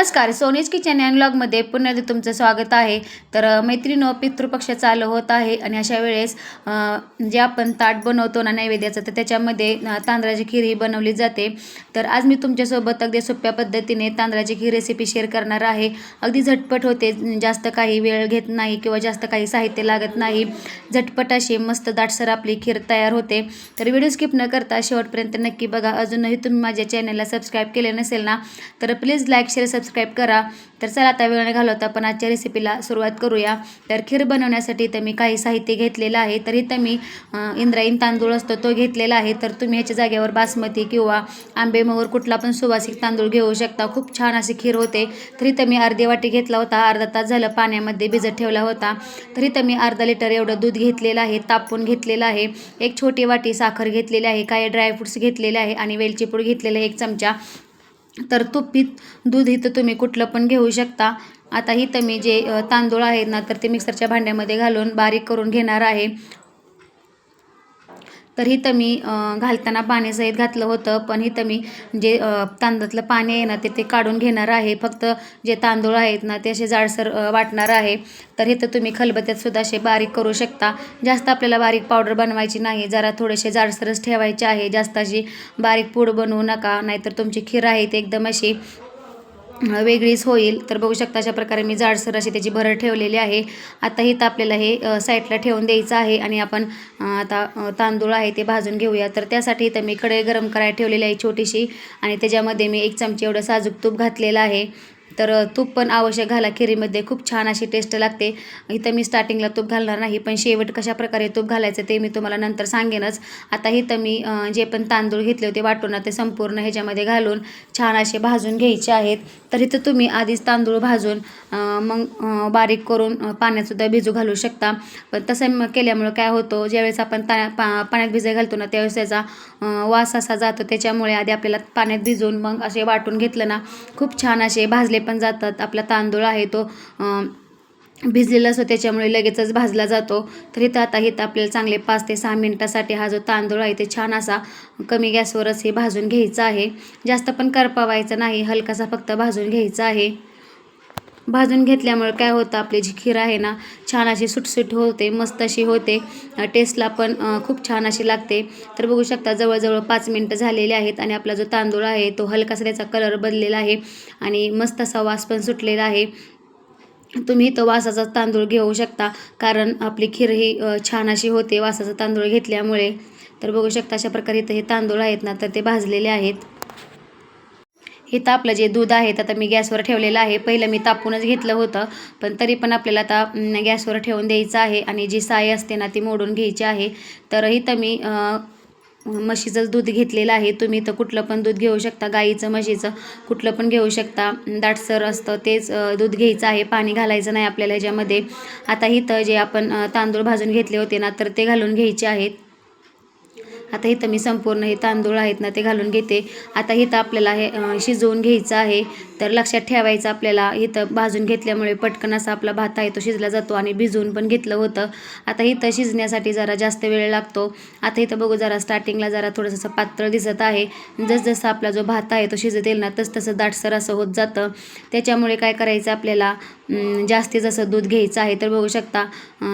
नमस्कार सोनीज kitchen and ब्लॉगमध्ये पुन्हा एकदा तुमचं स्वागत आहे. तर मैत्रिणो पितृपक्ष चालू होत आहे आणि अशा वेळेस जे आपण ताट बनवतो ना नैवेद्याचं तर त्याच्यामध्ये तांदळाची खीर ही बनवली जाते. तर आज मी तुमच्यासोबत अगदी सोप्या पद्धतीने तांदळाची खीर रेसिपी शेअर करणार आहे. अगदी झटपट होते जास्त काही वेळ घेत नाही किंवा जास्त काही साहित्य लागत नाही. झटपट अशी मस्त दाटसर आपली खीर तयार होते. तर व्हिडिओ स्किप न करता शेवटपर्यंत नक्की बघा. अजूनही तुम्ही माझ्या चॅनलला सबस्क्राईब केले नसेल ना तर प्लीज लाईक शेअर सबस्क्राईब करा. तर चला आता वेळ घालवता पण आजच्या रेसिपीला सुरुवात करूया. तर खीर बनवण्यासाठी तर मी काही साहित्य घेतलेलं आहे. तर इथं मी अ, तांदूळ असतो तो घेतलेला आहे. तर तुम्ही ह्याच्या जागेवर बासमती किंवा आंबेमोहर कुठला पण सुवासिक तांदूळ घेऊ शकता. खूप छान अशी खीर होते. तर इथं मी अर्धी वाटी घेतला होता. अर्धा तास झालं पाण्यामध्ये भिजत ठेवला होता. तर इथं मी अर्धा लिटर एवढं दूध घेतलेलं आहे. तापून घेतलेलं आहे. एक छोटी वाटी साखर घेतलेली आहे. काही ड्रायफ्रुट्स घेतलेले आहे. आणि वेलचीपूड घेतलेलं एक चमचा तर तुप्पीत दूध इथं तुम्ही कुठलं पण घेऊ शकता. आता इथं मी जे तांदूळ आहेत ना तर ते मिक्सरच्या भांड्यामध्ये घालून बारीक करून घेणार आहे. तर इथं मी घालताना पाण्यासहित घातलं होतं पण इथं मी जे तांदळातलं पाणी आहे ना ते ते काढून घेणार आहे. फक्त जे तांदूळ आहेत ना ते असे जाडसर वाटणार आहे. तर इथं तुम्ही खलबत्यात सुद्धा असे बारीक करू शकता. जास्त आपल्याला बारीक पावडर बनवायची नाही. जरा थोडेसे जाडसरच ठेवायचे आहे. जास्त अशी बारीक पूड बनवू नका. नाहीतर तुमची खीर आहे ते एकदम अशी वेगळीच होईल. तर बघू शकता अशा प्रकारे मी जाडसर अशी त्याची भरड ठेवलेली आहे. आता इथं आपल्याला हे साईडला ठेवून द्यायचं आहे आणि आपण आता तांदूळ आहे ते भाजून घेऊया. तर त्यासाठी इथं मी कढई गरम करायला ठेवलेली आहे छोटीशी आणि त्याच्यामध्ये मी एक चमची एवढं साजूक तूप घातलेलं आहे. तर तूप पण आवश्यक घाला खिरीमध्ये खूप छान अशी टेस्ट लागते. इथं मी स्टार्टिंगला तूप घालणार नाही पण शेवट कशा प्रकारे तूप घालायचं ते मी तुम्हाला नंतर सांगेनच. आता इथं मी जे पण तांदूळ घेतले होते वाटून ते संपूर्ण ह्याच्यामध्ये घालून छान असे भाजून घ्यायचे आहेत. तर इथं तुम्ही आधीच तांदूळ भाजून मग बारीक करून पाण्यातसुद्धा भिजू घालू शकता. पण तसं केल्यामुळं काय होतं ज्यावेळेस आपण ता पा पाण्यात भिजाय घालतो ना त्यावेळेस त्याचा वास असा जातो त्याच्यामुळे आधी आपल्याला पाण्यात भिजून मग असे वाटून घेतलं ना खूप छान असे भाजले पण जातात. आपला तांदूळ आहे तो भिजलेला असतो त्याच्यामुळे लगेचच भाजला जातो. तर इथं आता इथं आपल्याला चांगले पाच ते सहा मिनटासाठी हा जो तांदूळ आहे ते छान असा कमी गॅसवरच हे भाजून घ्यायचा आहे. जास्त पण करपावायचं नाही हलकासा फक्त भाजून घ्यायचा आहे. भाजून घेतल्यामुळे काय होतं आपली जी खीर आहे ना छान अशी सुटसुट होते मस्त अशी होते. टेस्टला पण खूप छान अशी लागते. तर बघू शकता जवळजवळ पाच मिनटं झालेले आहेत आणि आपला जो तांदूळ आहे तो हलकासा त्याचा कलर बदललेला आहे आणि मस्त असा वास पण सुटलेला आहे. तुम्ही तो वासाचा तांदूळ घेऊ शकता कारण आपली खीर ही छान अशी होते वासाचा तांदूळ घेतल्यामुळे. तर बघू शकता अशा प्रकारे इथं हे तांदूळ आहेत ना तर ते भाजलेले आहेत. इथं आपलं जे दूध आहे तर आता मी गॅसवर ठेवलेलं आहे. पहिलं मी तापूनच घेतलं होतं पण तरी पण आपल्याला आता गॅसवर ठेवून द्यायचं आहे आणि जी साय असते ना ती मोडून घ्यायची आहे. तर इथं मी म्हशीचंच दूध घेतलेलं आहे. तुम्ही तर कुठलं पण दूध घेऊ शकता गाईचं म्हशीचं कुठलं पण घेऊ शकता. दाटसर असतं तेच दूध घ्यायचं आहे. पाणी घालायचं नाही आपल्याला ह्याच्यामध्ये आता इथं जे आपण तांदूळ भाजून घेतले होते ना तर ते घालून घ्यायचे आहेत. आता इथं मी संपूर्ण हे तांदूळ आहेत ना ते घालून घेते. आता इथं आपल्याला हे शिजवून घ्यायचं आहे. तर लक्षात ठेवायचं आपल्याला इथं भाजून घेतल्यामुळे पटकन असा आपला भात आहे तो शिजला जातो आणि भिजवून पण घेतलं होतं. आता इथं शिजण्यासाठी जरा जास्त वेळ लागतो. आता इथं बघू जरा स्टार्टिंगला जरा थोडंसं पातळ दिसत आहे. जसजसं आपला जो भात आहे तो शिजत येईल ना तसतसं दाटसर असं होत जातं. त्याच्यामुळे काय करायचं आपल्याला जास्तीत जसं दूध घ्यायचं आहे तर बघू शकता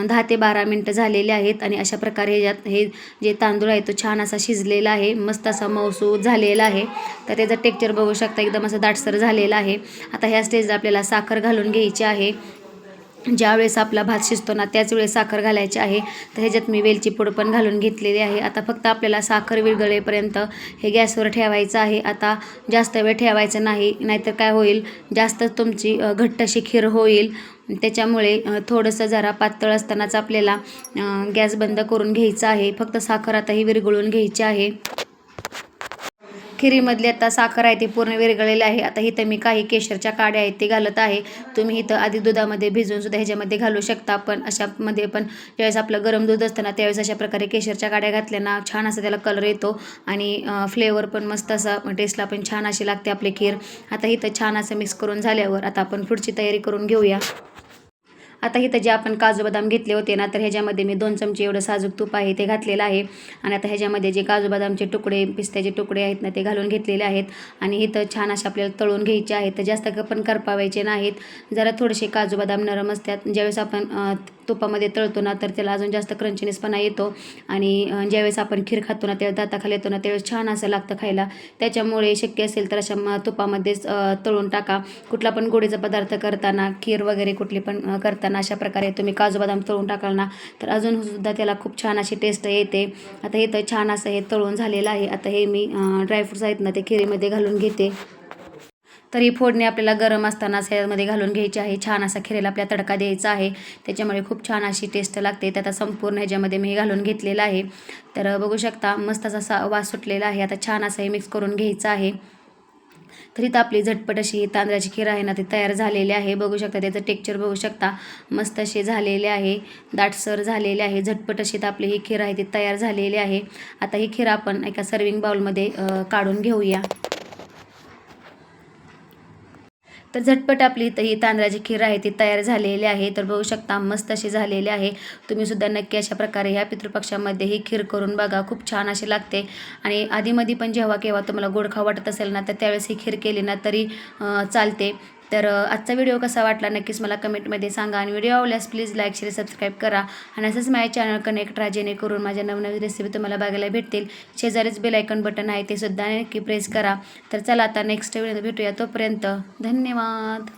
दहा ते बारा मिनटं झालेले आहेत आणि अशा प्रकारे ह्याच्यात हे जे तांदूळ आहे तो छान छान असा शिजलेला आहे मस्त असा मऊसूद झालेला आहे. तर त्याचं टेक्चर बघू शकता एकदम असं दाटसर झालेलं आहे. आता ह्या स्टेजला आपल्याला साखर घालून घ्यायची आहे. ज्यावेळेस आपला भात शिजतो ना त्याच वेळेस साखर घालायची आहे. तर ह्याच्यात मी वेलची पूड पण घालून घेतलेली आहे. आता फक्त आपल्याला साखर विरगळेपर्यंत हे गॅसवर ठेवायचं आहे. आता जास्त वेळ ठेवायचं नाही नाहीतर काय होईल? जास्त तुमची घट्ट अशी खीर होईल. त्याच्यामुळे थोडंसं जरा पातळ असतानाच आपल्याला गॅस बंद करून घ्यायचा आहे. फक्त साखर आता ही विरघळून घ्यायची आहे. खिरीमधली आता साखर आहे ती पूर्ण विरघळलेली आहे. आता इथं मी काही केशरच्या काड्या आहेत ते घालत आहे. तुम्ही इथं आधी दुधामध्ये भिजवून सुद्धा ह्याच्यामध्ये घालू शकता. पण अशामध्ये पण ज्यावेळेस आपलं गरम दूध असतं ना त्यावेळेस अशा प्रकारे केशरच्या काड्या घातल्या ना छान असा त्याला कलर येतो. आणि फ्लेवर पण मस्त असा टेस्टला पण छान अशी लागते आपली खीर. आता इथं छान असं मिक्स करून झाल्यावर आता आपण पुढची तयारी करून घेऊया. आता इथं जे आपण काजू बदाम घेतले होते ना तर ह्याच्यामध्ये मी दोन चमचे एवढं साजूक तूप आहे ते घातलेलं आहे. आणि आता ह्याच्यामध्ये जे काजू बदामचे तुकडे पिस्त्याचे तुकडे आहेत ना ते घालून घेतलेले आहेत. आणि इथं छान असे आपल्याला तळून घ्यायचे आहेत. तर जास्त पण करपावायचे नाहीत. जरा थोडेसे काजू बदाम नरम असतात. ज्यावेळेस आपण तुपामध्ये तळतो ना तर त्याला अजून जास्त क्रंचीनेसपणा येतो. आणि ज्यावेळेस आपण खीर खातो ना त्यावेळेस दाताखाली येतो ना त्यावेळेस छान असं लागतं खायला. त्याच्यामुळे शक्य असेल तर अशा तुपामध्येच तळून टाका. कुठला पण गोडीचा पदार्थ करताना खीर वगैरे कुठली पण करताना अशा प्रकारे तुम्ही काजू बदाम तळून टाकाल ना तर अजून सुद्धा त्याला खूप छान अशी टेस्ट येते. आता हे तर छान असं हे तळून झालेलं आहे. आता हे मी ड्रायफ्रुट्स आहेत ना ते खिरीमध्ये घालून घेते. तर ही फोडणी आपल्याला गरम असताना ह्यामध्ये घालून घ्यायची आहे. छान असा खिरेला आपल्या तडका द्यायचा आहे. त्याच्यामुळे खूप छान अशी टेस्ट लागते. तर आता संपूर्ण ह्याच्यामध्ये मी हे घालून घेतलेलं आहे. तर बघू शकता मस्त असा वास सुटलेला आहे. आता छान असं हे मिक्स करून घ्यायचं आहे. तर इथं आपली झटपट अशी तांदळाची खीर आहे ना ती तयार झालेली आहे. बघू शकता त्याचं टेक्चर बघू शकता. मस्त असे झालेले आहे. दाटसर झालेले आहे. झटपट अशी तर आपली ही खीर आहे ती तयार झालेली आहे. आता ही खीर आपण एका सर्विंग बाउलमध्ये काढून घेऊया. तर झटपट आपली तर ही तांदळाची खीर आहे ती तयार झालेली आहे. तर बघू शकता मस्त अशी झालेली आहे. तुम्ही सुद्धा नक्की अशा प्रकारे ह्या पितृपक्षामध्ये ही खीर करून बघा. खूप छान अशी लागते. आणि आधीमध्ये पण जेव्हा केव्हा तुम्हाला गोडखा वाटत असेल ना तर त्यावेळेस ही खीर केली ना तरी चालते. तर आजचा व्हिडिओ कसा वाटला नक्कीच मला कमेंटमध्ये सांगा आणि व्हिडिओ आवडल्यास प्लीज लाईक शेअर सबस्क्राईब करा आणि असंच माझ्या चॅनल कनेक्ट राहा जेणेकरून माझ्या नवनवीन रेसिपी तुम्हाला बघायला भेटतील. शेजारीच बेल आयकॉन बटन आहे ते सुद्धा नक्की प्रेस करा. तर चला आता नेक्स्ट व्हिडिओ भेटूया तोपर्यंत धन्यवाद.